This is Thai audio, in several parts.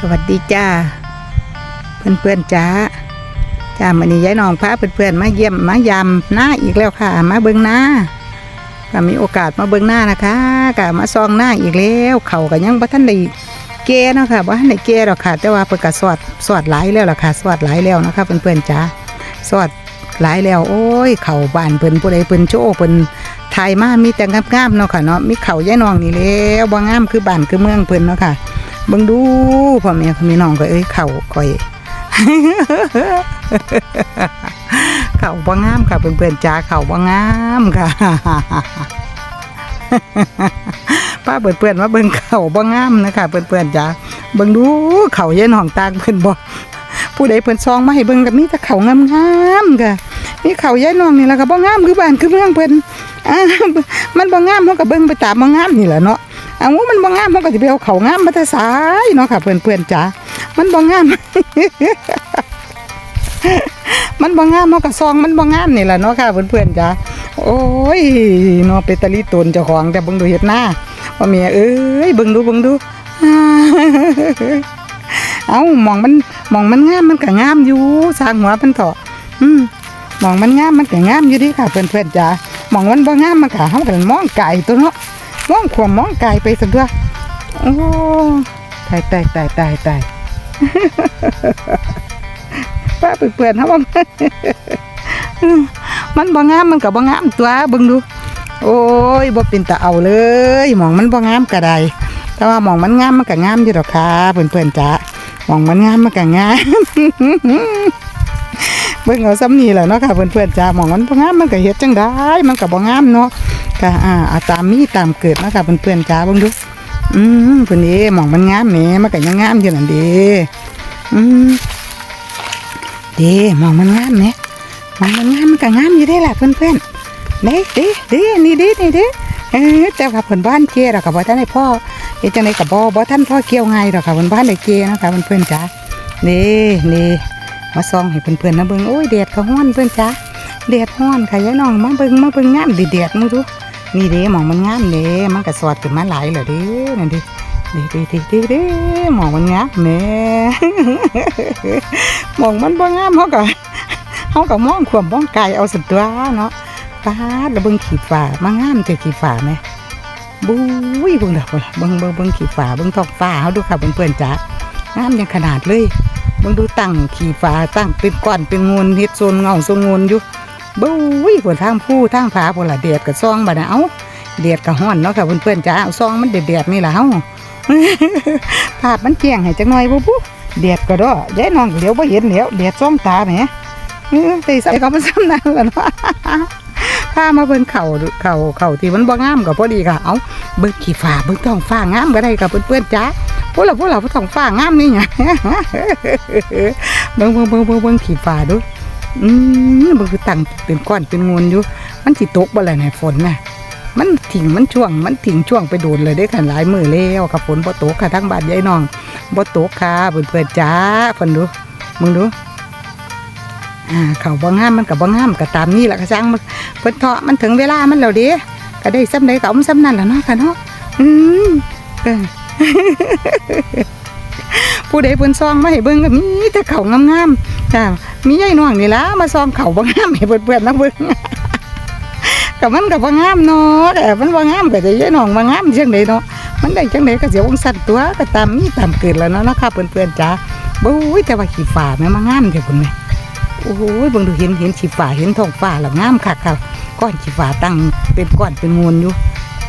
สวัสดีจ้า เพื่อนเพื่อนๆจ้าจ้ามันนี้ยายน้องพาเพื่อนเพื่อนๆมาเยี่ยมมายามหน้าอีกแล้วค่ะ มาเบิ้งหน้าก็มีโอกาสมาเบิ้งหน้านะคะก็มาซองหน้าอีกแล้วเขาก็ยังบ่ทันได้แก่เนาะค่ะบ่ทันได้แก่หรอกค่ะ แต่ว่าเพิ่นก็สอดสอดหลายแล้วล่ะค่ะสอดหลายแล้วนะคะเพื่อนเพื่อนๆจ้าสอดหลายแล้ว โอ้ย เข่าบานเพิ่นผู้ใดเพิ่นโชว์เพิ่นถ่ายมามีแต่งามๆเนาะค่ะเนาะมีเข่ายายน้องนี่แล้วบ่งามคือบ้านคือเมืองเพิ่นเนาะค่ะ บิ่งดูพ่อแม่เขามีน้องก็เอ้ยเข่าก่อยเข่าบ่งามค่ะเพื่อนๆจ้าเข่าบ่งามค่ะป้าเพื่อนๆว่าเบิ่งเข่าบ่งามนะคะเพื่อนๆจ้าเบิ่งดูเข่าเย็นห้องตางเพิ่นบ่ผู้ใดเพิ่นซองมาให้เบิ่งก็มีแต่เข่างามๆค่ะมีเข่าเย็นน้องนี่แล่ะก็บ่งามคือบ้านคือเมืองเพิ่นอ่ามันบ่งามเฮาก็เบิ่งไปตามบ่งามนี่แหละเนาะ อางูมันบ่งามมันก็สิไปเอาเขางามมาแต่สายเนาะค่ะเพื่อนๆจ๋ามันบ่งาม มันบ่งามเฮาก็ซองมันบ่งามนี่แหละเนาะค่ะเพื่อนๆจ๋าโอ้ยเนาะเปตะลีตนเจ้าของแต่เบิ่งดูเฮ็ดหน้าว่าเมียเอ้ยเบิ่งดูเบิ่งดูเอ้ามองมันมองมันงามมันก็งามอยู่สร้างหัวมันเถาะอืมมองมันงามมันก็งามอยู่ดิค่ะเพื่อนๆจ๋ามองมันบ่งามมันก็เฮาก็มองไกลตัวเนาะ มองขวามมองไกลไปสักด้วยโอ้ตายตายตายตายตายป้าเปื่อนๆฮะว่ามันบ่งามมันกับบ่งามตัวเบิ่งดู โอ้ยบ่เป็นตาเอาเลยมองมันบ่งามก็ได้แต่ว่ามองมันงามมันก็งามอยู่ดอกค่ะเพื่อนๆจ้ามองมันงามมันก็งามเบิ่งเอาซ้ำนี่แหละเนาะค่ะเพื่อนๆจ้ามองมันบ่งามมันก็เฮ็ดจังได้มันก็บ่งามเนาะ ค่ะอ่าเอาตามมีตามเกิดนะคะเพื่อนๆจ้าบิ่งดูอืมเพิ่นเด้หมองมันงามแหมมันก็ยังงามอยู่นั่นเด้อืมเด้หมองมันงามแหมหมองมันงามมันก็งามอยู่ได้ล่ะเพื่อนๆเด้เด้เด้นี่เด้นี่เด้เออแต่ว่าเพิ่นบ้านเกดอกก็บ่ทันได้พ่อเฮ็ดจังได๋ก็บ่บ่ทันพ่อเกี่ยวไง่ายดอกค่ะเพิ่นบ้านได้เกนะคะเพื่อนๆจ้านี่นี่มาส่องให้เพื่อนๆนะเบิ่งโอ้ยแดดก็ร้อนเพื่อนจ้าแดดร้อนค่ะยายน้องมาเบิ่งมาเบิ่งงามดิแดดมึงดู นี่เด้หมองมันงามเด้มันก็สอดขึ้นมาหลายเลยเด้นั่นดิเด้เด้เด้เด้เด้หมองมันงามแหม่หมองมันบ่งามเฮาก็เฮาก็มองควมมองไกลเอาสัตว์ตัวเนาะปาดแล้วเบิ่งขีดฟ้ามางามแต่ขีดฟ้าแหมบุ้ยเบิ่งดอกเบิ่งเบิ่งเบิ่งขีดฟ้าเบิ่งท้องฟ้าเฮาดูค่ะเพื่อนๆจ๋างามย่างขนาดเลยเบิ่งดูตั้งขีดฟ้าตั้งเป็นก้อนเป็นงูนเฮ็ดโซนเงาโซนงูนอยู่ บุ้ยบนทางผู้ทางผาบนละเดียดกับซองบัดนะเอาเดียดกับห้อนเนาะค่ะเพื่อนๆจ้าเอาซองมันเดียดๆนี่และเฮาภาพมันแจ้งให้จักหน่อยบุบุเดียดก็ด้อยายน้องเหลียวบ่เห็นเหลียวเดียดซองตาแหมเออตีใส่ก็มันซ้ำนั่นล่ะเนาะพามาเบิ่งเข่าเข่าเข่าที่มันบ่งามก็พอดีค่ะ เอาเบิ่งขี้ฟ้าเบิ่งท้องฟ้างามก็ได้ค่ะเพื่อนๆจ้าพวกเราพวกเราพวกท้องฟ้างามนี่ไงเบิ่งเบิ่งเบิ่งเบิ่งเบิ่งขี้ฟ้าดู อืมมันคือตั้งเป็นก้อนเป็นงวนอยู่ มันสิตกบ่ล่ะในฝนน่ะ มันถิ่งมันช่วง มันถิ่งช่วงไปโดนเลยได้ขันหลายมือแล้วค่ะฝนบ่ตกค่ะทั้งบ้านยายน้องบ่ตกค่ะเพื่อนๆจ้าเพิ่นดูมึงดูอ่าเขาบ่งามมันก็บ่งามก็ตามนี้แหละก็ช่างมันเพิ่นเถาะมันถึงเวลามันแล้วเด้ก็ได้ซ้ำใดก็อมซ้ำนั่นล่ะเนาะค่ะเนาะอืมเออ ผู้ใดเพิ่นซองมาให้เบิ่งก็มีแต่เขางามๆจ้ามียายน้องนี่ล่ะมาซองเขาบ่งามให้เพื่อนๆนะเบิ่งก็มันก็บ่งามเนาะแต่มันบ่งามก็จะยายน้องบ่งามจังไดเนาะมันได้จังไดก็เสียวงสั่นตัวก็ตามมีตามเกิดแล้วเนาะนะคะเพื่อนๆจ้าบุ้ยแต่ว่าขี้ฟ้าแม่มางามเด้อคุณแม่โอ้ยเบิ่งดูเห็นเห็นขี้ฟ้าเห็นท้องฟ้าแล้วงามคักค่ะก้อนขี้ฟ้าตั้งเป็นก้อนเป็นงูนอยู่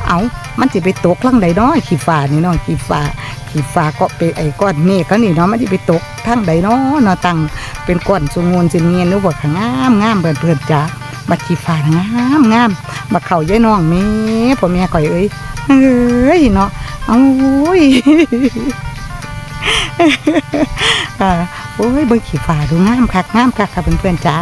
เอามันสิไปตกลังใดเนาะขี้ฟ้านี่เนาะขี้ฟ้าขี้ฟ้าก็ไปไอ้ก้อนเมฆก็นี่เนาะมันสิไปตกทางใดเนาะเนาะตั้งเป็นก้อนสงวนสิเงียนหรือว่าขางามงามเพื่อนเพื่อนๆจ้าบัดชีฟ้างามงามบักเข่ายายน้องแม่พ่อแม่ข่อยเอ้ยเอ้ยเนาะเอาอ้ยโอ้ยเบิ่งขี้ฟ้าดูงามคักงามคักค่ะเพื่อนเพื่อนๆจ้า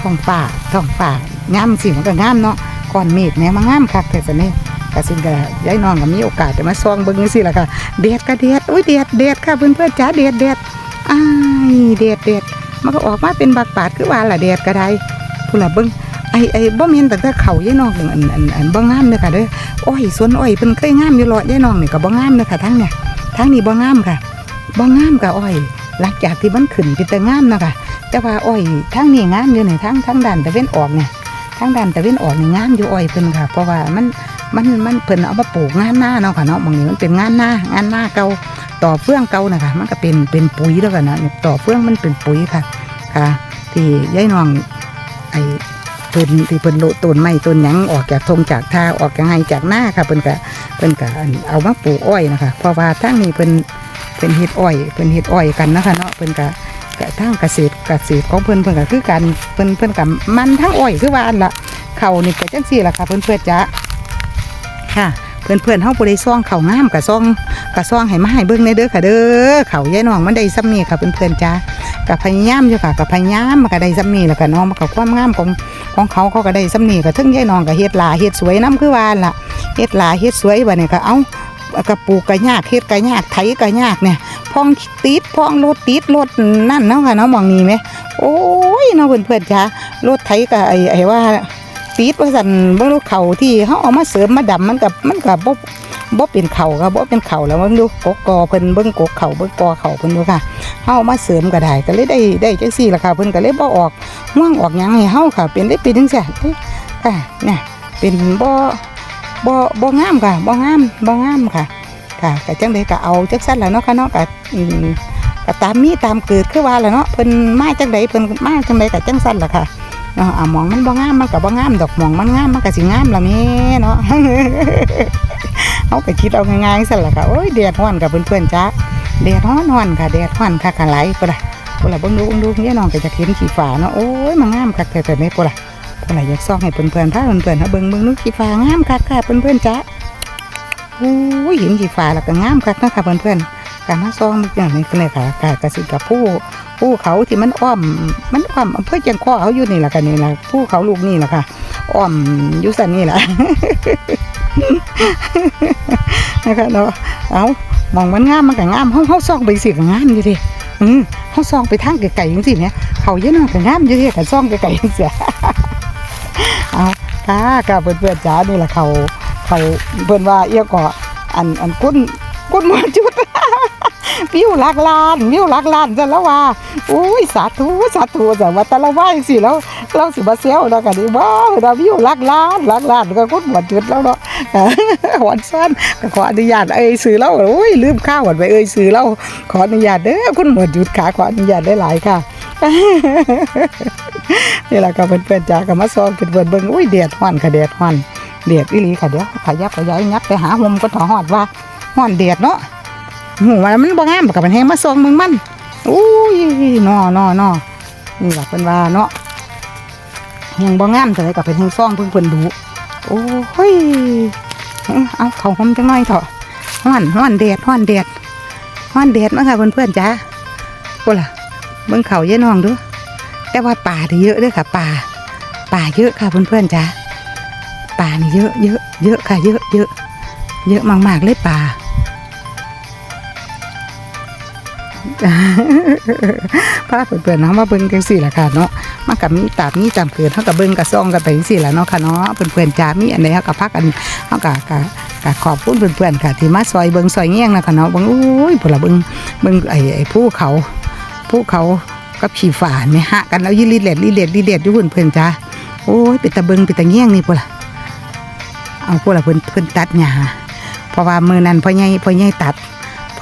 ท้องฟ้าท้องฟ้างามสิมันก็งามเนาะก้อนเมฆแม่มางามคักแต่สนี่ กสินก็ยายน้องก็มีโอกาสจะมาซองเบิ่งจังซี่ล่ะค่ะเด็ดก็เด็ดโอ้ยเด็ดเด็ดค่ะเพื่อนเพื่อนจ้าเด็ดเด็ดอ้ายเด็ดเด็ดมันก็ออกมาเป็นบักบาดคือว่าล่ะเด็ดก็ได้ผู้ละเบิ่งไอ้ไอ้บ่แม่นตั้งแต่เขายายน้องอันอันอันบ่งามเด้อค่ะเด้ออ้อยสวนอ้อยเพิ่นเคยงามอยู่เลาะยายน้องนี่ก็บ่งามเด้อค่ะทั้งเนี่ยทั้งนี้บ่งามค่ะบ่งามกับอ้อย หลังจากที่มันขึ้นเป็นแต่งามนะคะแต่ว่าอ้อยทางนี้งามอยู่ในทางทางด้านตะเวนออกเนี่ยทางด้านตะเวนออกนี่งามอยู่อ้อยเพิ่นค่ะ เพราะว่ามัน มันมันเพิ่นเอามาปลูกงานหน้าเนาะค่ะเนาะบางนี้มันเป็นงานหน้างานหน้าเก่าต่อเฟื่องเก่านะคะมันก็เป็นเป็นปุ๋ยแล้วกันนะต่อเฟื่องมันเป็นปุ๋ยค่ะค่ะ ที่ยายน้องไอ้เพิ่นที่เพิ่นโลต้นไม้ต้นหยังออกจากทงจากท่าออกจากไห้จากหน้าค่ะเพิ่นก็เพิ่นก็อันเอามาปลูกอ้อยนะคะเพราะว่าทางนี้เพิ่นเพิ่นเฮ็ดอ้อยเพิ่นเฮ็ดอ้อยกันนะคะเนาะเพิ่นก็ก็ทางเกษตรเกษตรของเพิ่นเพิ่นก็คือกันเพิ่นเพิ่นก็มันทั้งอ้อยคือว่าอันละเขานี่ก็จังซี่ล่ะค่ะเพิ่นเพื่อจะ ค่ะ เพื่อนเพื่อนๆเฮาบ่ได้ซ่องเขางามกะซ่องกะซ่องให้มาให้เบิ่งในเด้อค่ะเด้อเขายายน้องมันได้ซ้ำนี่ค่ะเพื่อนๆจ้าก็พยายามอยู่ค่ะก็พยายามมันก็ได้ซ้ำนี่แล้วก็น้องมันก็ความงามของของเขาเขาก็ได้ซ้ำนี่ก็ถึงยายน้องก็เฮ็ดหลาเฮ็ดสวยนํคือว่าล่ะเฮ็ดหลาเฮ็ดสวยบัดนี้ก็เอ้ากระปูกก็ยากเฮ็ดก็ยากไถก็ยากเนี่ยพองติดพองรถติดรถนั่นเนาะค่ะเนาะมองนี่ไหมโอ้ยเนาะเพื่อนๆจ้ารถไถก็ไอ้ไอ้ว่า ติดว่าสันเบิ่งดูกเขาที่เขาเอามาเสริมมาดำมันกับมันกับบ่บ่เป็นเข่าครับบ่เป็นเข่าแล้วเบิ่งดูกกกอเพิ่นเบิ่งกกเข่าเบิ่งกอเข่าเพิ่นดูค่ะเฮาเอามาเสริมก็ได้ก็เลยได้ได้จังซี่ล่ะค่ะเพิ่นก็เลยบ่ออกห่วงออกหยังให้เฮาค่ะ เป็นได้เป็นจังซี่ค่ะเนี่ยเป็นบ่บ่บ่งามค่ะบ่งามบ่งามค่ะ ค่ะก็จังไดก็เอาจักซั่นล่ะเนาะค่ะเนาะก็อืมก็ตามมีตามเกิดคือว่าล่ะเนาะเพิ่นมาจังไดเพิ่นมาจังไดก็จังซั่นล่ะค่ะ เนาะอะมองมันบ่งามมันก็บ่งามดอกมองมันงามมันก็สิงามล่ะแม่เนาะเฮาก็คิดเอาง่ายๆซั่นล่ะค่ะโอ้ยแดดร้อนกับเพื่อนๆจ้าแดดร้อนร้อนค่ะแดดร้อนค่ะค่ะไหลพุ่นล่ะพุ่นล่ะเบิ่งดูเบิ่งดูยายน้องก็จะเห็นขี้ฟ้าเนาะโอ้ยมันงามคักแต่ๆนี่พุ่นล่ะพุ่นล่ะอยากส่องให้เพื่อนๆพาเพื่อนๆเฮาเบิ่งเบิ่งดูขี้ฟ้างามคักค่ะเพื่อนๆจ้าโอ้ยเห็นขี้ฟ้าแล้วก็งามคักเนาะค่ะเพื่อนๆการมาส่องมึกอย่างนี้ก็เลยค่ะค่ะก็สิกับผู้ ภูเขาที่มันอ้อม มันอ้อมอำเภอเชียงข้อเขาอยู่นี่แหละค่ะนี่แหละภูเขาลูกนี่แหละค่ะอ้อมอยุสันนี่แหละนะคะเนาะเอามองมันงามมันก็งามเฮาเฮาซองไปสิก็งามอยู่ดิอืมเฮาซองไปทางไกลๆจังซี่เนี่ยเขาเยอะน้อยก็งามอยู่ดิก็ซองไกลๆจังซี่เอาค่ะค่ะเพื่อนๆจ๋านี่แหละเขาเขาเพิ่นว่าเอียก็อันอันก้นก้นหมอจุด วิวลักลานวิวลักลานจันแล้วว่าอุ้ยสาธุสาธุจังว่าแต่ละว่าจังสิแล้วเราสิมาเซลแล้วกันนี่ว้าวเราวิวลักลานลักลานก็คนหมดจุดแล้วเนาะหวานซ้อนก็ขออนุญาตเอ้ยซื้อแล้วโอ้ยลืมข้าวหวานไปเอ้ยซื้อแล้วขออนุญาตเด้อคุณหมดจุดขาขออนุญาตได้หลายค่ะนี่แหละค่ะเพื่อนๆจ้าก็มาซ้อมกันเบิ่งเบิ่งอุ้ยแดดฮ้อนค่ะแดดฮ้อนแดดอีหลีค่ะเดี๋ยวขยับขยายยับไปหาห่มก็ถอฮอดว่าฮ้อนแดดเนาะ หูว่ามันบ่งามกับมันแห้งมาซองมึงมันอุ้ยนอนอนอนี่ล่ะเพิ่นว่าเนาะแห้งบ่งามแต่กับเป็นแห้งซองเพิ่นเพิ่นดูโอ้ยเอาเขาหอมจังหน่อยเถอะฮ้อนฮ้อนแดดฮ้อนแดดฮ้อนแดดมาค่ะเพื่อนๆจ้าโอ้ล่ะเบิ่งเขาเยอะน้องดูแต่ว่าป่านี่เยอะด้อค่ะป่า ป่าเยอะค่ะเพื่อนๆจ้าป่านี่เยอะเยอะเยอะค่ะเยอะเยอะเยอะมากๆเลยป่า พาเพื่อนๆเนาะมาเบิ่งกันสิล่ะค่ะเนาะมันกับมีตาบมีจำเกิดเท่ากับเบิ่งกับซองกันไปจังซี่ล่ะเนาะค่ะเนาะเพื่อนๆจ้ามีอันใดเฮากับพักกันเฮากับกับกับขอบคุณเพื่อนๆค่ะ ที่มาซอยเบิ่งซอยเงี้ยงนะค่ะเนาะเบิ่งโอ้ยพุ่นล่ะเบิ่งเบิ่งไอ้ไอ้ภูเขาภูเขากับขี่ฝาเนี่ยฮะกันแล้วยี่ลีเล็ดลีเล็ดลีเล็ดอยู่เพื่อนๆจ้าโอ้ยเป็นตะเบิ่งเป็นตะเงี้ยงนี่พุ่นล่ะเอาพุ่นล่ะเพิ่นเพิ่นตัดหญ้าเพราะว่ามือนั้นพ่อใหญ่พ่อใหญ่ตัด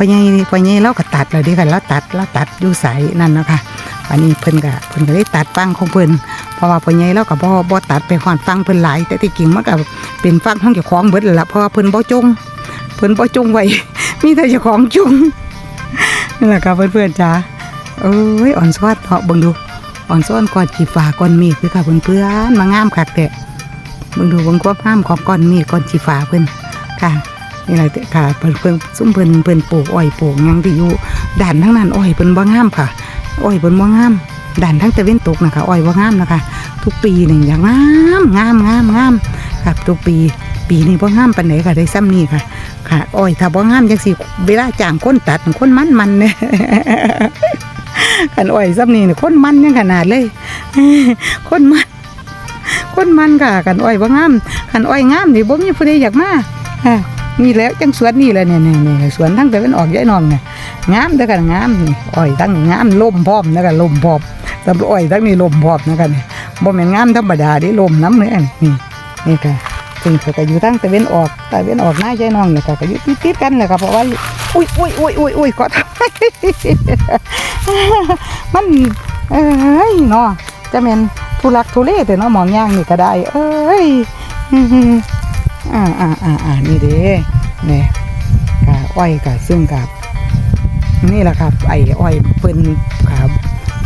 พ่อใหญ่พ่อใหญ่เราก็ตัดเลยดิค่ะเราตัดเราตัดอยู่สายนั่นนะคะวันนี้เพิ่นก็เพิ่นก็ได้ตัดฟังของเพิ่นเพราะว่าพ่อใหญ่เราก็บ่บ่ตัดไปฮอดฟังเพิ่นหลาย แต่ที่จริงมันก็เป็นฟังของเจ้าของเบิดละเพราะว่าเพิ่นบ่จงเพิ่นบ่จงไว้มีแต่เจ้าของจงนั่นแหละค่ะเพื่อนๆจ้าเอ้ยอ่อนซ้อนเถาะเบิ่งดูอ่อนซ้อนก้อนขี้ฟ้าก้อนมฆคือค่ะเพื่อนๆมางามคักแต่เบิ่งดูเบิ่งความงามของก้อนมฆก้อนขี้ฟ้าเพิ่นค่ะ นี่แหละค่ะเพิ่นเพิ่นซุ่มเพิ่นเพิ่นปลูกอ้อยปลูกยังที่อยู่ด่านทั้งนั้นอ้อยเพิ่นบ่งามค่ะอ้อยเพิ่นบ่งามด่านทั้งตะเวนตกนะคะอ้อยบ่งามนะคะ ทุกปีนี่อย่างงามงามงามงามครับทุกปีปีนี้บ่งามปานไหนค่ะได้ซ้ำนี่ค่ะค่ะอ้อยถ้าบ่งามจังสิเวลาจ้างคนตัดคนมันมันเนี่ยคันอ้อยซ้ำนี่เนี่ยคนมันยังขนาดเลยคนมันคนมันค่ะกันอ้อยบ่งามคันอ้อยงามนี่บ่มีผู้ใดอยากมาค่ะ นี่แล้วจังสวนนี่แหละเนี่ยเนี่ยเนี่ยสวนทั้งแต่เป็นออกยายนองเนี่ยงามเด้อกันงามนี่อ้อยทั้งงามล่มพร้อมนะกันล่มพร้อมสำหรับอ้อยทั้งนี้ล่มพร้อมนะกันเนี่ยบ่แม่นงามธรรมดาเดิล่มน้ำเนี่ยนี่นี่ค่ะซึ่งเขาก็อยู่ทั้งแต่เป็นออกแต่เป็นออกหน้ายายนองเนี่ยค่ะก็อยู่ติดๆกันเลยค่ะเพราะว่าอุ้ยอุ้ยอุ้ยอุ้ยอุ้ยขอทษมันเอ้ยเนาะจะเป็นทุลักทุเลแต่เนาะมองย่างนี่ก็ได้ เอ้ย อ่าอ่าอ่าอ่านี่เด้เนี่ยกะอ้อยกะซึ่งกับ นี่แหละครับ ไอ้อ้อยเพิ่นครับ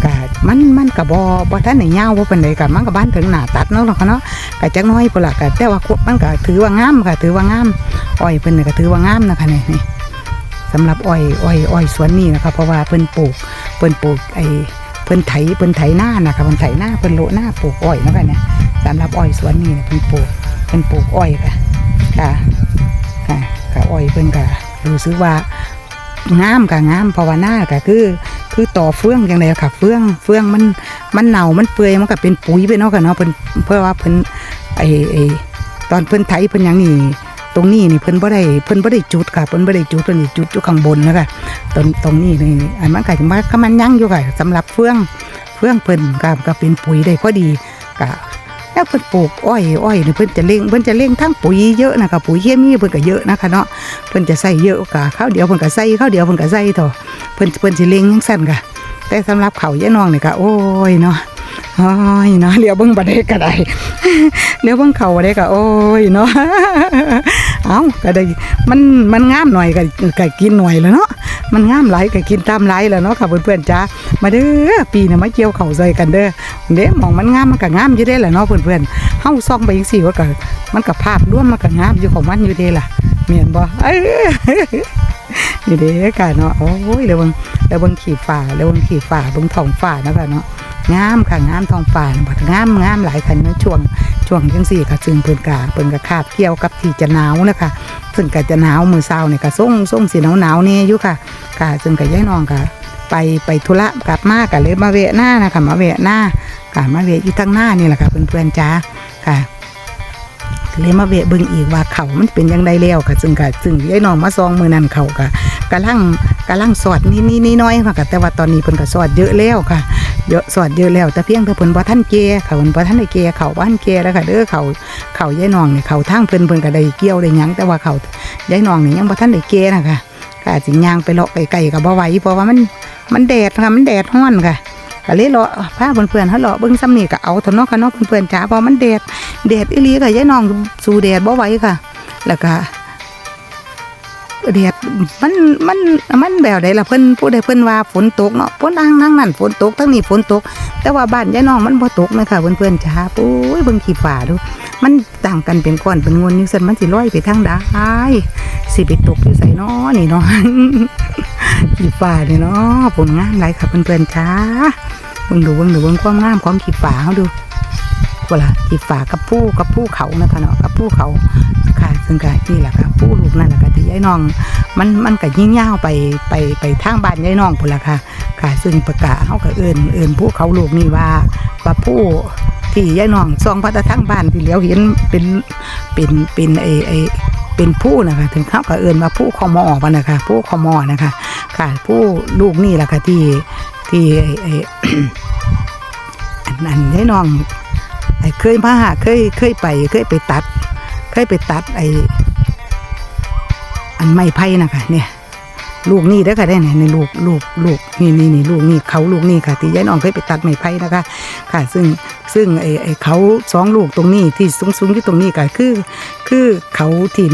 กะมันมันกะบ่บ่ทันได้ยาวบ่ปานใดกะมันก็บ้านถึงหน้าตัดเนาะเนาะค่ะเนาะกะจักน้อยพุ่นล่ะกะแต่ว่ามันก็ถือว่างามค่ะถือว่างามอ้อยเพิ่นนี่ก็ถือว่างามนะคะเนี่ยนี่สำหรับอ้อยอ้อยอ้อยสวนนี้นะคะเพราะว่าเพิ่นปลูกเพิ่นปลูกไอ้เพิ่นไถเพิ่นไถหน้านะคะเพิ่นไถหน้าเพิ่นโลหน้าปลูกอ้อยนะค่ะเนี่ยสำหรับอ้อยสวนนี่เพิ่นปลูกเพิ่นปลูกอ้อยค่ะ ค่ะค่ะค่ะอ้อยเพิ่นก็รู้สึกว่างามกับงามเพราะว่าหน้าก็คือคือต่อเฟื่องอย่างไรค่ะ เฟื่องเฟื่องมันมันเน่ามันเปื่อยมันก็เป็นปุ๋ยไปเนาะค่ะเนาะเพิ่นเพื่อว่าเพิ่นไอไอตอนเพิ่นไถเพิ่นยังนี่ตรงนี้นี่เพิ่นบ่ได้เพิ่นบ่ได้จุดค่ะเพิ่นบ่ได้จุดเพิ่นจุดอยู่ข้างบนนะคะตรงตรงนี้นี่อันมันก็จะมาก็มันยั่งอยู่ค่ะสำหรับเฟื่องเฟื่องเพิ่นก็ก็เป็นปุ๋ยได้พอดีก็ แล้วเพิ่นปลูกอ้อยอ้อยเนี่ยเพิ่นจะเล่งเพิ่นจะเล่งทั้งปุ๋ยเยอะนะคะปุ๋ยเคมีเพิ่นก็เยอะนะคะเนาะเพิ่นจะใส่เยอะกะข้าวเดียวเพิ่นก็ใส่ข้าวเดียวเพิ่นก็ใส่เถอะเพิ่นเพิ่นสิเล่งจังซั่นกะแต่สำหรับเขาวยายน้องนี่ก็โอ้ยเนาะ โอ้ยเนาะเดี๋ยวเบิ่งบ่ได้ก็ได้เดี๋ยวเบิ่งเขาบ่ได้ก็โอ้ยเนาะเอ้าก็ได้มันมันงามหน่อยก็ก็กินหน่อยแล้วเนาะมันงามหลายก็กินตามหลายแล้วเนาะค่ะเพื่อนๆจ้ามาเด้อปีนี้มาเกี่ยวเขาใส่กันเด้อเด้มองมันงามมันก็งามอยู่เด้แหละเนาะเพื่อนๆเฮาส่องไปจังซี่ว่าก็มันก็ภาพรวมมันก็งามอยู่ของมันอยู่เด้ล่ะเมียนบ่เอ้ย นี่เด้กะเนาะโอ้ยเดี๋ยวบิ่งเดี๋ยวบิ่งขี่ฟ้าเดี๋ยวบิ่งขี่ฟ้าบิ่งท้องฟ้านะค่ะเนาะงามค่ะงามท้องฟ้าบัดงามงามหลายคันเนาะช่วงช่วงจังซี่ค่ะซึ่งเพิ่นกะเพิ่นก็คาบเกี่ยวกับที่จะหนาวนะคะซึ่งก็จะหนาวมือเช้านี่ก็ส่งส่งสิหนาวหนาวนี่อยู่ค่ะค่ะซึ่งก็ย้ายน้องก็ไปไปธุระกลับมาก็เลยมาแวะหน้านะคะมาแวะหน้าค่ะมาแวะอยู่ทางหน้านี่แหละค่ะเพื่อนๆจ้าค่ะเลยมาเวะเบิ่งอีกว่าเขามันเป็นยังไงแล้วค่ะซึ่งก็ซึ่งยายน้องมาซองมือนั่นเขาก็ กำลังกำลังสอดนี่นี่นี่น้อยค่ะแต่ว่าตอนนี้เพิ่นก็สอดเยอะแล้วค่ะเยอะสอดเยอะแล้วแต่เพียงแต่เพิ่นบ่ทันเกค่ะเพิ่นบ่ทันได้เกเขาบ่ทันเกแล้วค่ะเด้อเขาเขายายน้องนี่เขาทางเพิ่นเพิ่นก็ได้เกี่ยวได้หยังแต่ว่าเขายายน้องนี่ยังบ่ทันได้เกนะคะก็อาจสิย่างไปเลาะไกลๆก็บ่ไหวเพราะว่ามันมันแดดค่ะมันแดดร้อนค่ะก็เลยเลาะพาเพื่อนๆเฮาเลาะเบิ่งซ้ำนี่ก็เอาเถอะเนาะค่ะเนาะเพื่อนๆจ๋าเพราะมันแดดแดดอีหลีค่ะยายน้องสู้แดดบ่ไหวค่ะ แล้วก็ แดดมันมันมันแบบใดล่ะเพิ่นผู้ใดเพิ่นว่าฝนตกเนาะฝนทางนั่งนั่นฝนตกทั้งนี้ฝนตก แต่ว่าบ้านยายน้องมันบ่ตกนะค่ะเพื่อนๆจ้าโอ้ยเบิ่งขี้ฟ้าดู มันต่างกันเป็นก้อนเป็นงวนอยู่ซั่นมันสิลอยไปทางใดสิไปตกอยู่ไสน้อนี่เนาะขี้ฟ้านี่เนาะผลงามหลายค่ะเพื่อนๆจ้าเบิ่งดูเบิ่งดูเบิ่งความงามของขี้ฟ้าเฮาดู เวลาจีฝากับผู้กับผู้เขานะคะเนาะกับผู้เขาค่ะซึ่งก็นี่แหละค่ะผู้ลูกนั่นแหละค่ะที่ยายน้อง มันมันก็ยิ่งยาวไปไปไปทางบ้านยายน้องพุ่นละค่ะ ค่ะ ซึ่งประกาศเขาก็เอินเอินผู้เขาลูกนี่ว่าว่าผู้ที่ยายน้องซองพัดทางบ้านที่เลี้ยวเห็นเป็นเป็นเป็นไอไอเป็นผู้นะคะถึงเขาก็เอินว่าผู้คอมอมันะคะผู้คอมอนะคะ ค่ะผู้ลูกนี่แหละค่ะที่ที่ไอไออันนั้นยายน้อง เคยมาหาเคยเคยไป เคยไปตัด เคยไปตัดไออันไม้ไผ่นะคะเนี่ยลูกนี่เด้อค่ะได้เนี่ยในลูกลูกลูกนี่นี่นี่ลูกนี่เขาลูกนี่ค่ะที่ยายน้องเคยไปตัดไม้ไผ่นะคะ ค่ะ ซึ่งซึ่งไอไอเขาสองลูกตรงนี้ที่สูงสูงอยู่ตรงนี้ก็คือ คือเขาที่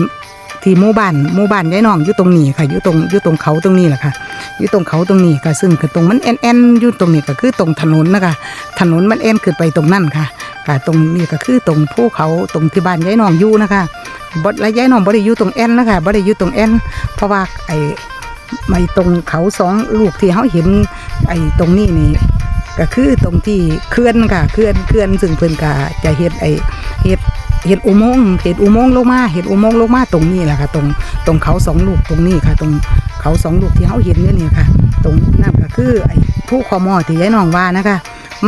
ที่หมู่บ้านหมู่บ้านยายน้องอยู่ตรงนี้ค่ะอยู่ตรงอยู่ตรงเขาตรงนี้แหละค่ะอยู่ตรงเขาตรงนี้ค่ะซึ่งคือตรงมันแอนแอนอยู่ตรงนี้ก็คือตรงถนนนะคะถนนมันแอนขึ้นไปตรงนั่นค่ะ ค่ะตรงนี้ก็คือตรงภูเขาตรงที่บ้านยายน้องอยู่นะคะบดและยายน้องบ่ได้อยู่ตรงแอนนะคะบ่ได้อยู่ตรงแอนเพราะว่าไอ้ไม่ตรงเขาสองลูกที่เขาเห็นไอ้ตรงนี้นี่ก็คือตรงที่เขื่อนค่ะเขื่อนเขื่อนซึ่งเพิ่นก็จะเฮ็ดไอ้เฮ็ดเฮ็ดอุโมงค์เฮ็ดอุโมงค์ลงมาเฮ็ดอุโมงค์ลงมาตรงนี้แหละค่ะ ตรงตรงเขาสองลูกตรงนี้ค่ะ ตรงเขาสองลูกที่เขาเห็นเนี่ยนี่ค่ะ ตรงนั่นก็คือไอ้ผู้คอมอที่ยายน้องว่านะคะ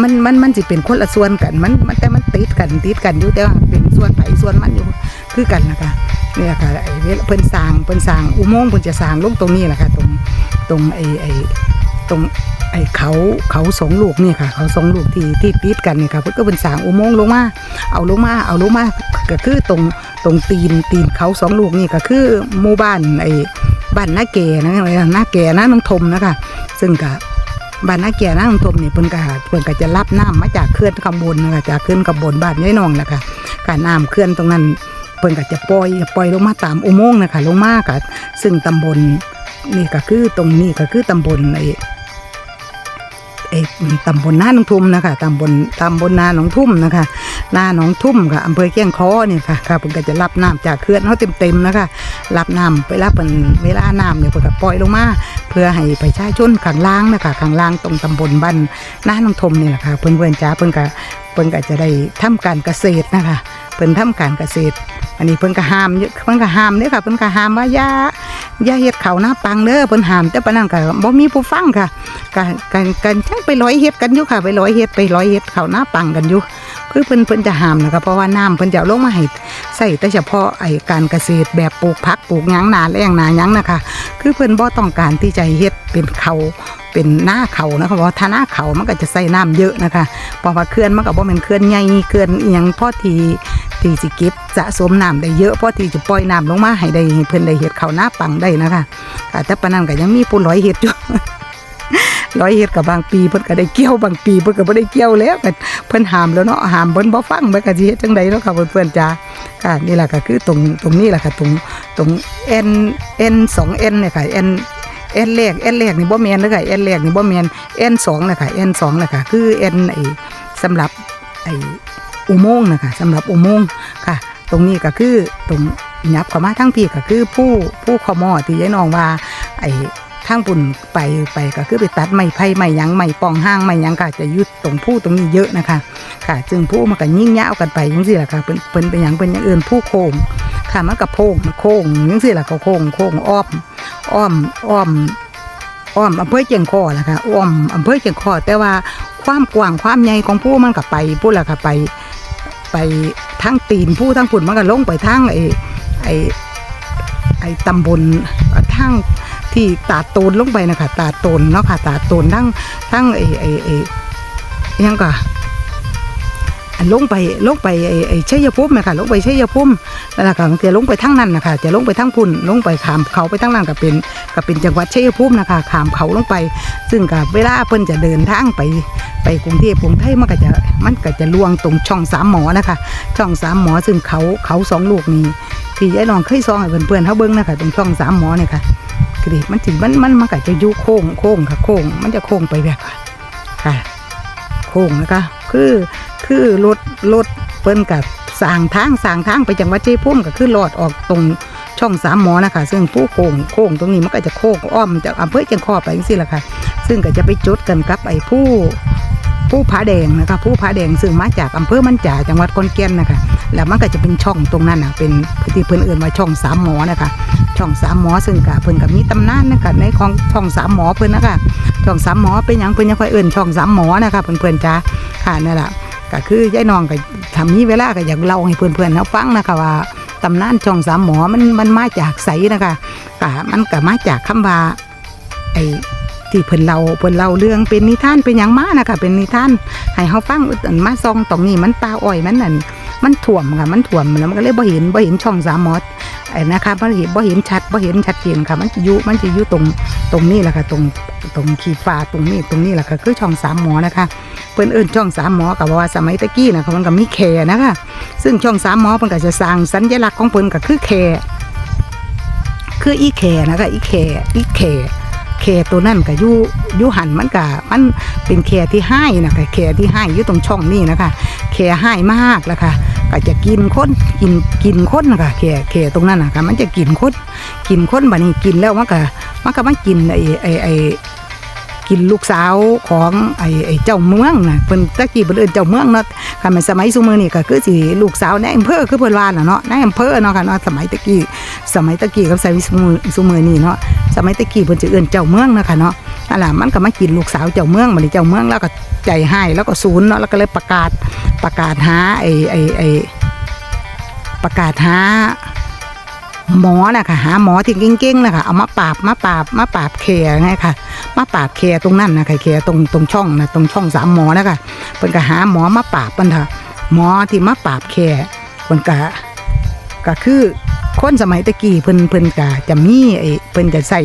มันมันมันสิเป็นคนละส่วนกัน มันมันแต่มันติดกันติดกันอยู่แต่ว่าเป็นส่วนไผส่วนมันอยู่คือกันนะคะนี่แหละค่ะไอ้เพิ่นสร้างเพิ่นสร้างอุโมงค์เพิ่นจะสร้างลงตรงนี้แหละค่ะตรงตรงไอ้ไอ้ตรงไอ้เขาเขาสองลูกนี่ค่ะ เขาสองลูกที่ที่ติดกันนี่ค่ะเพิ่นก็เป็นสร้างอุโมงค์ลงมาเอาลงมาเอาลงมาก็คือตรงตรงตีนตีนเขาสองลูกนี่ก็คือหมู่บ้านไอ้บ้านนาแก่นะอะไรนะนาแก่นะน้องทมนะคะซึ่งก็ บ้านนาแก่นาน้องทมนี่เพิ่นก็เพิ่นก็จะรับน้ำมาจากเขื่อนขบวนนะคะจากเขื่อนขบวนบ้านยายนองนะคะการน้ำเขื่อนตรงนั้นเพิ่นก็จะปล่อยปล่อยลงมาตามอุโมงค์นะคะลงมาค่ะซึ่งตำบลนี่ก็คือตรงนี้ก็คือตำบลไอ้ไอ้ตำบลนาหนองทุ่มนะคะตำบลตำบลนาหนองทุ่มนะคะ หน้าหนองทุ่มค่ะอำเภอแก้งคอเนี่ยค่ะค่ะเพิ่นก็จะรับน้ำจากเขื่อนเขาเต็มๆนะคะรับน้ำไปรับเพิ่นเวลาน้ำเนี่ยเพิ่นก็ปล่อยลงมาเพื่อให้ประชาชนข้างล่างนะคะข้างล่างตรงตำบลบ้านหน้าหนองทุ่มนี่แหละค่ะเพิ่นเพิ่นจ้าเพิ่นก็เพิ่นก็จะได้ทำการเกษตรนะคะเพิ่นทำการเกษตร อันนี้เพิ่นก็ห้ามเพิ่นก็ห้ามเด้อค่ะเพิ่นก็ห้ามว่าอย่าอย่าเฮ็ดเขาหน้าปังเด้อเพิ่นห้ามแต่ปานนั้นก็บ่มีผู้ฟังค่ะก็กันกันจังไปร้อยเฮ็ดกันอยู่ค่ะ ไปร้อยเฮ็ดไปร้อยเฮ็ดเขาหน้าปังกันอยู่ คือเพิ่นเพิ่นจะห้ามนะคะเพราะว่าน้ำเพิ่นจะเอาลงมาให้ใส่แต่เฉพาะไอ้การเกษตรแบบปลูกผักปลูกหยังนาแล้งนาหยังนะคะ คือเพิ่นบ่ต้องการที่จะให้เฮ็ดเป็นเขาเป็นหน้าเขานะคะเพราะว่าถ้าหน้าเขามันก็จะใส่น้ำเยอะนะคะเพราะว่าเขื่อนมันก็บ่แม่นเขื่อนใหญ่เขื่อนอีหยังพอทีที่สิเก็บสะสมน้ำได้เยอะพอที่จะปล่อยน้ำลงมาให้ได้เพิ่นได้เฮ็ดเขาหน้าปังได้นะคะแต่ปนนั้นก็ยังมีผู้ร้อยเฮ็ดอยู่ ร้อยเฮ็ดกับบางปีเพิ่นก็ได้เกี่ยวบางปีเพิ่นก็บ่ได้เกี่ยวแล้วก็เพิ่นหามแล้วเนาะหามเพิ่นบ่ฟังเพิ่นก็สิเฮ็ดจังไดเนาะค่ะเพื่อนๆจ้าค่ะนี่แหละก็คือตรงตรงนี้แหละค่ะตรงตรง N N 2 N เนี่ยค่ะ N N แรก N แรกนี่บ่แม่นเด้อค่ะ N แรกนี่บ่แม่น N 2น่ะค่ะ N 2น่ะค่ะคือ N ไอ้สำหรับไอ้อุโมงค์นะคะสำหรับอุโมงค์ค่ะ ตรงนี้ก็คือตรงยับเข้ามาทั้งพี่ก็คือผู้ผู้ขอมอที่ยายน้องว่าไอ้ ทางปุ่นไปไปก็คือไปตัดไม้ไผ่ไม้ยังไม้ปองห้างไม้ยังก็จะยุดตรงผู้ตรงนี้เยอะนะคะค่ะ จึงผู้มันก็ยิ่งยาวกันไปจังซี่ะค่ะเป็นเป็นเป็นอย่างเป็นอย่างอื่นผู้โค้งค่ะมันก็โค้งโค้งจังซี่แหละก็โค้งโค้งอ้อมอ้อมอ้อมอ้อมอำเภอเจียงคอแหละค่ะอ้อมอำเภอเจียงคอแต่ว่าความกว้างความใหญ่ของผู้มันก็ไปผู้ละค่ะไปไปทั้งตีนผู้ทั้งผุนมันก็ลงไปทั้งไอ้ไอ้ไอ้ตำบลทั้ง ที่ตาดโตนลงไปนะคะตาดโตนเนาะค่ะตาดโตนทั้งทั้งไอ้ไอ้ไอ้ยังก็ลงไปลงไปไอ้ไอ้ชัยภูมินะคะลงไปชัยภูมินั่นแหละค่ะจะลงไปทั้งนั้นนะคะจะลงไปทั้งพุ่นลงไปขามเขาไปทั้งนั้นก็เป็นก็เป็นจังหวัดชัยภูมินะคะขามเขาลงไป ซึ่งกับเวลาเพิ่นจะเดินทางไปไปกรุงเทพกรุงไทยมันก็จะมันก็จะล่วงตรงช่องสามหมอนะคะ ช่องสามหมอซึ่งเขาเขาสองลูกนี้ที่ยายน้องเคยซองให้เพื่อนๆเขาเบิ้งนะคะตรงช่องสามหมอเนี่ยค่ะ กรีมันถึงมันมันมันก็จะยุโค้งโค้งค่ะโค้งมันจะโค้งไปแบบค่ะ โค้งนะคะคือคือรถรถเพิ่นกับสางทางสางทางไปจังหวัดเชียงพุ่มก็คือหลอดออกตรงช่องสามหมอนะคะ ซึ่งผู้โค้งโค้งตรงนี้มันก็จะโค้งอ้อมจากอำเภอเชียงคอไปจังซี่แหละค่ะ ซึ่งก็จะไปจุดกันกับไอ้ผู้ผู้ผาแดงนะคะผู้ผาแดงซึ่งมาจากอำเภอมันจ่าจังหวัดขอนแก่นนะคะ แล้วมันก็จะเป็นช่องตรงนั้นนะเป็นที่เพิ่อนเอื่นว่าช่องสามหมอนะคะช่องสามหมอซึ่งกับเพิ่อนกับมีตำนานนะคะในของช่องสามหมอเพิ่อนนะคะช่องสามหมอเป็นหยังเพิ่อนยังค่อยเอื่นช่องสามหมอนะคะเพื่อนๆจ้าค่ะนั่นแหละก็คือยายน้องก็ทำนี้เวลาก็อยากเล่าให้เพื่อนๆเขาฟังนะคะว่าตำนานช่องสามหมอมันมันมาจากไสนะคะก็มันก็มาจากคำว่าไอที่เพิ่นเราเพิ่นเล่าเรื่องเป็นนิทานเป็นหยังมากนะคะเป็นนิทานให้เฮาฟังอันมาซองตรงนี้มันป่าอ้อยมันนั่น มันถ่วมค่ะมันถ่วมแล้วมันก็เลยบ่เห็นบ่เห็นช่องสามมอดไอ้นะคะบ่เห็นบ่เห็นชัดบ่เห็นชัดเจนค่ะ มันจะอยู่มันจะอยู่ตรงตรงนี้แหละค่ะตรงตรงขีฟ้าตรงนี้ตรงนี้แหละค่ะคือช่องสามหมอนะคะเพิ่นเอิ้นช่องสามหมอก็บว่าสมัยตะกี้นะคะมันก็มีแคนะคะ ซึ่งช่องสามหมอเพิ่นก็จะสร้างสัญลักษณ์ของเพิ่นก็คือแคคืออีแคนะคะอีแคอีแคแคตัวนั่นก็อยู่ยู่หันมันก็มันเป็นแคที่ให้นะคะแคที่ให้อยู่ตรงช่องนี้นะคะแคให้มากแล้วค่ะ ก็จะกินคนกินกินคนนะคะแคแคตรงนั้นนะคะมันจะกินคนกินคนบัดนี้กินแล้วมันก็มันก็มากินไอ้ไอ้ไอ้กินลูกสาวของไอ้ไอ้เจ้าเมืองน่ะเพิ่นตะกี้เพิ่นเอิ้นเจ้าเมืองเนาะค่ะม่นสมัยซุมื้อนี้ก็คือสิลูกสาวในอำเภอคือเพิ่นว่าน่ะเนาะในอำเภอเนาะค่ะเนาะสมัยตะกี้สมัยตะกี้กับสมัยซุมื้อซุมื้อนี้เนาะสมัยตะกี้เพิ่นจะเอื้อนเจ้าเมืองนะคะเนาะ นั่นล่ะมันก็มากินลูกสาวเจ้าเมืองบันี้เจ้าเมืองแล้วก็ใจให้แล้วก็ศูนย์เนาะแล้วก็เลยประกาศประกาศหาไอ้ไอ้ไอ้ประกาศหาหมอนะคะหาหมอที่เก่งๆนะคะเอามาปราบมาปราบมาปราบแขไงค่ะมาปราบแขตรงนั้นนะคะแขตรงตรงช่องนะตรงช่องสามหมอนะคะเพิ่นก็หาหมอมาปราบมันเถอะหมอที่มาปราบแขเพิ่นก็ก็คือ คนสมัยตะกี้เพิ่นเพิ่นก็จะมีไอ้เพิ่นจะใส่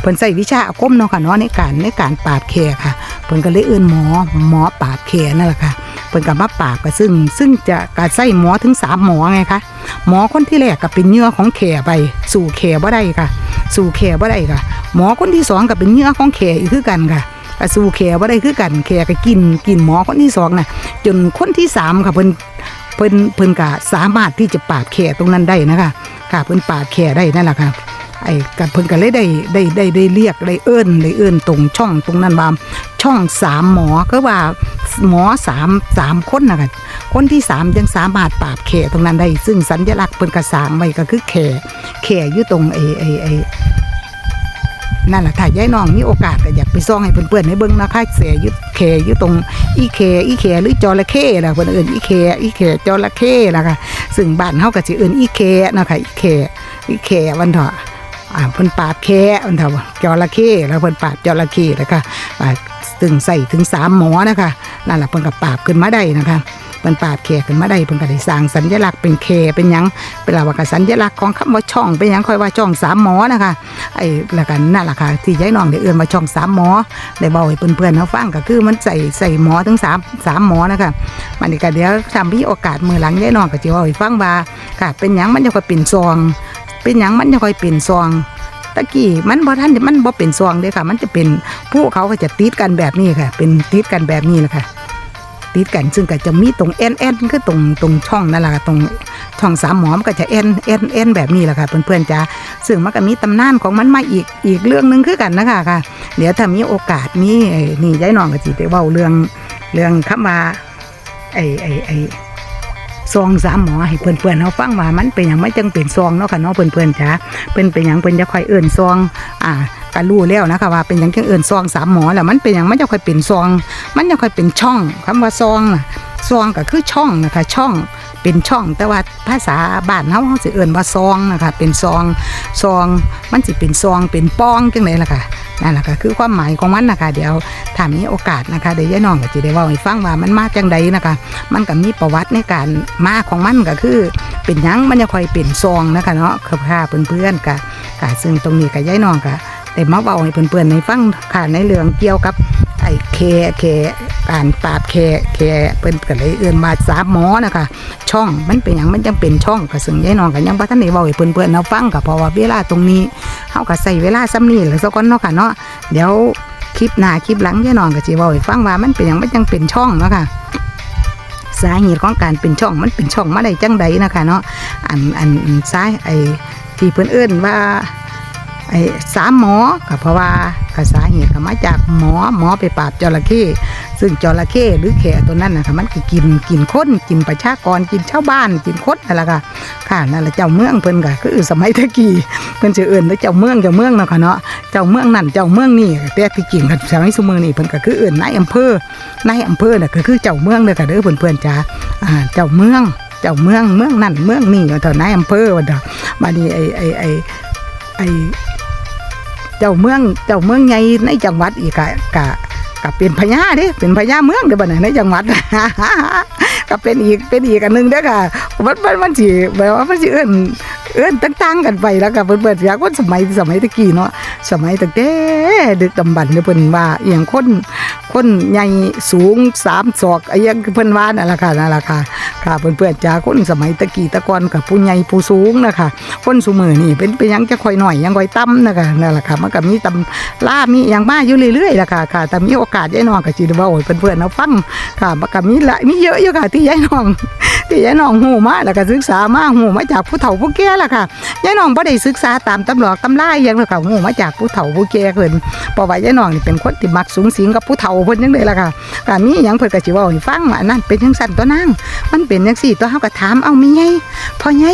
เพิ่นใส่วิชาอาคมเนาะค่ะเนาะในการในการปราบแขค่ะเพิ่นก็เลยเอิ้นหมอหมอปราบแขนั่นแหละค่ะเพิ่นก็มาปราบก็ซึ่ง ซึ่งจะการใส่หมอถึงสามหมอไงคะหมอคนที่แรกก็เป็นเหยื่อของแขไปสู่แขบ่ได้ค่ะ สู่แขบ่ได้ค่ะ หมอคนที่สองก็เป็นเหยื่อของแขอีกคือกันค่ะก็สู่แขบ่ได้คือกันแขก็กินกินหมอคนที่สองน่ะจนคนที่สามค่ะเพิ่น เพิ่นเพิ่นก็สามารถที่จะปราบแข่ตรงนั้นได้นะคะค่ะเพิ่นปราบแข่ได้นั่นแหละค่ะไอ้กับเพิ่นก็เลยได้ได้ได้ได้เรียกได้เอิ้นได้เอิ้นตรงช่องตรงนั้นว่าช่องสามหมอก็ว่าหมอสามสามคนนะคะคนที่สามยังสามารถปราบแข่ตรงนั้นได้ ซึ่งสัญลักษณ์เพิ่นกระสางไว้ก็คือแข่แข่อยู่ตรงไอ้ไอ้ไอ้ นั่นแหละถ้ายายน้องมีโอกาสก็อยากไปซ่องให้เพื่อนๆให้เบิ่งนะคะเสียยู่แขอยู่ตรงอีแขอีแขหรือจระเข้ล่ะเพิ่นเอิ้นอีแขอีแขจระเข้ล่ะค่ะซึ่งบ้านเฮาก็สิเอิ้นอีแขนะคะอีแขอีแขวันเถาะอ่าเพิ่นปาบแขวันเถาะจระเข้แล้วเพิ่นปาบจระเข้แล้วก็อ่าถึงใส่ถึงสามหมอนะคะนั่นแหละเพิ่นก็ปาบขึ้นมาได้นะคะ เพิ่นปราบแขขึ้นมาได้เพิ่นก็ได้สร้างสัญลักษณ์เป็นแขเป็นหยังเป็นเราวกสัญลักษณ์ของคำว่าช่องเป็นหยังค่อยว่าช่องสามหมอนะคะไอ้แล้วกันนั่นแหละค่ะที่ยายน้องได้เอื้อนว่าช่องสามหมอได้บอกให้เพื่อนๆเขาฟังก็คือมันใส่ใส่หมอถึงสามสามหมอนะคะมันนี่ก็เดี๋ยวทำมีโอกาสมือหลังยายน้องก็จะบอกให้ฟังว่าค่ะเป็นหยังมันจะค่อยเป็นซอง เป็นหยังมันจะค่อยเป็นซองตะกี้มันบ่ทันมันบ่เป็นซองเด้ค่ะ มันจะเป็นผู้เขาก็จะติดกันแบบนี้ค่ะ เป็นติดกันแบบนี้แหละค่ะ ติดกัน ซึ่งก็จะมีตรงแอนแอนคือตรงตรงช่องนั่นแหละตรงช่องสามหมอมันก็จะแอนแอนแอนแบบนี้แหละค่ะเพื่อนๆจ้าซึ่งมันก็มีตำนานของมันมาอีกอีกเรื่องหนึงคือกันนะคะค่ะ เดี๋ยวถ้ามีโอกาสมีไอ้นี่ยายน้องก็สิได้เว้าเรื่องเรื่องคำว่าไอ้ไอ้ไอ้ซองสามหมอให้เพื่อนๆเขาฟังว่ามันเป็นอย่างมันจังเป็นซองเนาะค่ะเนาะเพื่อนๆจ้าเพิ่นเป็นอย่างเพิ่นจะค่อยเอิ่นซองอ่า ก็รู้แล้วนะคะว่าเป็นอย่างจังเอิ่นซองสามหมอแล้วมันเป็นอย่างมันจะค่อยเป็นซอง มันจะค่อยเป็นช่องคำว่าซองนะซองก็คือช่องนะคะช่องเป็นช่องแต่ว่าภาษาบ้านเฮาเฮาสิเอิ้นว่าซองนะคะเป็นซองซองมันสิเป็นซองเป็นป้องจังไดล่ะค่ะนั่นแหละค่ะคือความหมายของมันนะคะเดี๋ยวถ้ามีโอกาสนะคะเดี๋ยวยายน้องก็จะได้ว้าให้ฟังว่ามันมาจังใดนะคะ มันก็มีประวัติในการมาของมันก็คือ เป็นยังมันจะค่อยเป็นซองนะคะเนาะคือค่าเพื่อนๆกะกะซึ่งตรงนี้ก็ยายน้องก็ ได้มาเว้าให้เพื่อนๆในฟังค่ะในเรื่องเกี่ยวกับ ไอ้เคเคการปราบเคเคเพิ่นก็เลยเอื้อนมาสามหมอนะคะช่องมันเป็นหยังมันจังเป็นช่องก็ซึ่งยายน้องก็ยังบ่ทันได้เว้าให้เพิ่อนๆเนาฟังก็เพราะว่าเวลาตรงนี้เฮาก็ใช้เวลาซ้ำนี้แหละซะก่อนเนาะค่ะเนาะเดี๋ยวคลิปหน้าคลิปหลังยายน้องก็สิเว้าให้ฟังว่ามันเป็นหยังมันจังเป็นช่องเนาะค่ะสาเหตุของการเป็นช่องมันเป็นช่องมาได้จังใดนะคะเนาะอันอันอันสายไอ้ที่เพิ่นเอิ้นว่า ไอ้สามหมอก็เพราะว่าก็สาเหตุก็มาจากหมอหมอไปปราบจระเข้ซึ่งจระเข้หรือแขตัวนั้นนะคะมันก็กินกินคนกินประชากรกินชาวบ้าน กินคนนั่นแหละค่ะนั่นแหละเจ้าเมืองเพิ่นก็คือสมัยตะกี้เพิ่นสิเอิ้นว่าเจ้าเมืองเจ้าเมืองเนาะค่ะเนาะเจ้าเมืองนั่นเจ้าเมืองนี่แต่ที่จริงก็สมัยซุมื้อนี้เพิ่นก็คือเอิ้นนายอำเภอนายอำเภอน่ะก็คือเจ้าเมืองเด้อค่ะเด้อเพื่อนๆจ้าอ่าเจ้าเมืองเจ้าเมืองเมืองนั่นเมืองนี่ว่าเท่านายอำเภอว่าเด้อบัดนี้ไอ้ไอ้ไอ้ไอ้ เจ้าเมืองเจ้าเมืองใหญ่ในจังหวัดอีกกะกะกะเป็นพญาเด้เป็นพญาเมืองเด้อบ่นี้ในจังหวัดก็เป็นอีกเป็นอีกอันหนึงเด้อค่ะมันมันมันสิแบบว่ามันสิเอิ้นเอิ้นต่างๆกันไปแล้วก็เพิ่นๆอยากว่าสมัยสมัยตะกี้เนาะสมัยตั้งแต่ดึกดำบรรพ์เนี่ยเพิ่นว่าอีหยังคน คนใหญ่สูงสามศอกไอ้ยังเพิ่นว่านั่นล่ะค่ะนั่นล่ะค่ะค่ะเพื่อนๆจ้าคนสมัยตะกี้ตะกอนกับผู้ใหญ่ผู้สูงนะคะคนสุมือนี่เป็นเป็นยังจะคอยหน่อยยังคอยต่ำนะคะนั่นแหละค่ะมันก็มีตำล่ามีอย่างมาอยู่เรื่อยๆล่ะค่ะค่ะแต่มีโอกาสยายน้องกับจีนว่าให้เพื่อนๆเอาฟังค่ะมันก็มีหลายมีเยอะอยู่ค่ะที่ยายน้อง ที่ยายน้องหูมาแล้วก็ศึกษามาหูมาจากผู้เฒ่าผู้แก่ล่ะค่ะยายน้องบ่ได้ศึกษาตามตำรอกตำราอหยังหรอกค่ะหูมาจากผู้เฒ่าผู้แก่เพิ่นเพราะว่ายายน้องนี่เป็นคนที่มักสูงสิงกับผู้เฒ่าเพิ่นจังได๋ล่ะค่ะก็มีหยังเพิ่นก็สิเว้าให้ฟังว่านนั้นเป็นจังซั่นตัวนางมันเป็นจังซี่ตัวเฮาก็ถามเอามีไงพ่อไง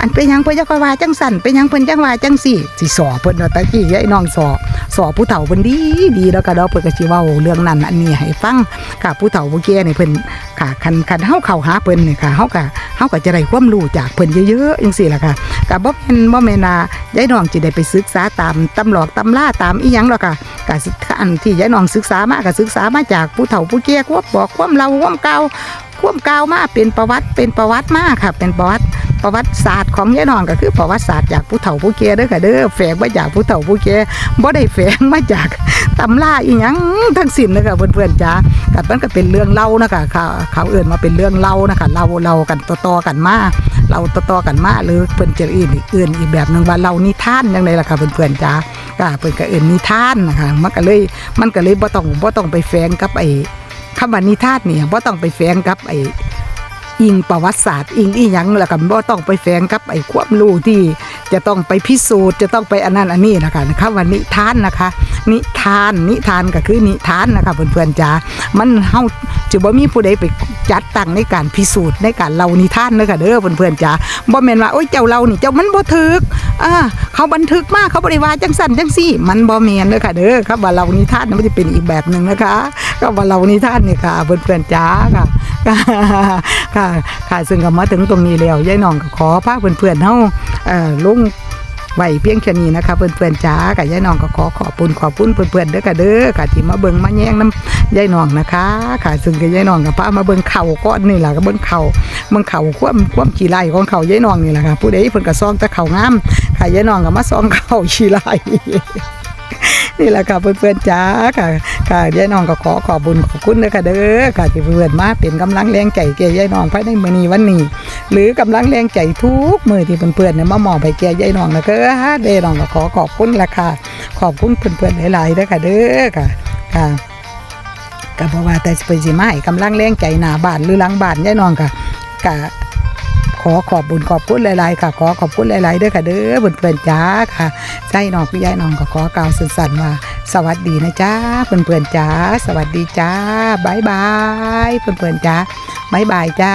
อันเป็นหยังเพิ่นจะค่อยว่าจังสั่นเป็นหยังเพิ่นจังว่าจังสี่สิสอเพิ่นว่าตะกี้ยายน้องสอสอผู้เฒ่าเพิ่นดีดีแล้วก็ดอกเพิ่นก็สิเว้าเรื่องนั้นอันนี้ให้ฟังค่ะผู้เฒ่าผู้แก่นี่เพิ่นค่ะคันคันเฮาเข้าหาเพิ่นนี่ค่ะเฮากะเฮากะจะได้ความรู้จากเพิ่นเยอะๆจังซี่ล่ะค่ะกะบ่แม่นบ่แม่นายายน้องจิได้ไปศึกษาตามตำหลอกตำล่าตามอีหยังหรอกค่ะกะอันที่ยายน้องศึกษามาก็ศึกษามาจากผู้เฒ่าผู้แก่ควบบอกความเล่าความเก่า ควมเก่ามาเป็นประวัติเป็นประวัติมากค่ะ เป็นประวัติประวัติศาสตร์ของยายน้องก็คือประวัติศาสตร์จากผู้เฒ่าผู้แก่เด้อค่ะเด้อแฝงมาจากผู้เฒ่าผู้แก่บ่ได้แฝงมาจากตำราอีหยังทั้งสิ้นเลยค่ะเพื่อนๆจ้ากับมันก็เป็นเรื่องเล่านะคะเขาเขาเอื่นมาเป็นเรื่องเล่านะคะเล่าเล่ากันต่อๆกันมาเราต่อๆกันมาหรือเพิ่อนจะอื่นอีกอื่นอีกแบบหนึงว่าเล่านิทานยังไงล่ะค่ะเพื่อนๆจ้าก็เพิ่อนก็เอื่นนิทานนะคะมันก็เลยมันก็เลยบ่ต้องบ่ต้องไปแฝงกับไอ้ คำว่านิทานนี่ยบ่ต้องไปแฝงกับไอ้อิงประวัติศาสตร์อิงอีหยังแล้วก็บ่ต้องไปแฝงกับไอ้ความรู้ที่จะต้องไปพิสูจน์จะต้องไปอันนั้นอันนี้นะคะนะคะว่านิทานนะคะ นิทาน นิทานก็คือนิทานนะคะเพื่อนๆจ๋ามันเฮาจะบ่มีผู้ใดไปจัดตั้งในการพิสูจน์ในการเล่านิทานเด้อค่ะเด้อเพื่อนๆจ๋าบ่แม่นว่าโอ้ยเจ้าเล่านี่เจ้ามันบ่ถึกอ่าเขาบันทึกมากเขาบ่ได้ว่าจังสั่นจังซี่มันบ่แม่นเด้อค่ะเด้อครับว่าเล่านิทานมันจะเป็นอีกแบบหนึงนะคะก็ว่าเล่านิทานนี่ค่ะเพื่อนๆจ๋าค่ะค่ะค่ะซึ่งก็มาถึงตรงนี้แล้วยายน้องก็ขอพาเพื่อนๆเฮาเอ่อลง ไว้เพียงแค่นี้นะคะเพื่อนๆจ้ากับยายน้องก็ขอขอบคุณขอบคุณเพื่อนๆเด้อค่ะเด้อค่ะที่มาเบิ่งมาแย่งน้ำยายน้องนะคะค่ะซึ่งกับยายน้องก็พามาเบิ่งเข่าก้อนนี่แหละก็เบิ่งเข่าเบิ่งเข่าความความขี่ไล่ของเข่ายายน้องนี่แหละค่ะผู้ใดเพิ่นก็ซองแต่เข่างามค่ะยายน้องก็มาซองเข่าขี่ไล่ นี่แหละค่ะเพื่อนๆจ้าค่ะ ค่ะยายน้องก็ขอขอบบุญขอบคุณเลยค่ะเด้อค่ะที่เพื่อนมาเป็นกำลังแรงใจแก่ยายน้องภายในมือนี้วันนี้ หรือกำลังแรงใจทุกมือที่เพื่อนๆเนี่ยมามอบให้แก่ยายน้องนะเด้อเด้น้องก็ขอขอบคุณละค่ะ ขอบคุณเพื่อนๆหลายๆเด้อค่ะเด้อค่ะค่ะก็บ่ว่าแต่สิเป็นสิมาให้กำลังแรงใจหน้าบานหรือหลังบานยายน้องก็ก็ ขอขอบบุญขอบคุณหลายๆ ค่ะ ขอขอบคุณหลายๆด้วยค่ะ เด้อเพื่อนๆจ้าค่ะใช่น้องพี่ยายน้องก็ขอกล่าวสั้นๆว่าสวัสดีนะจ้าเพื่อนๆจ้าสวัสดีจ้าบายบายเพื่อนๆจ้าบายบายจ้า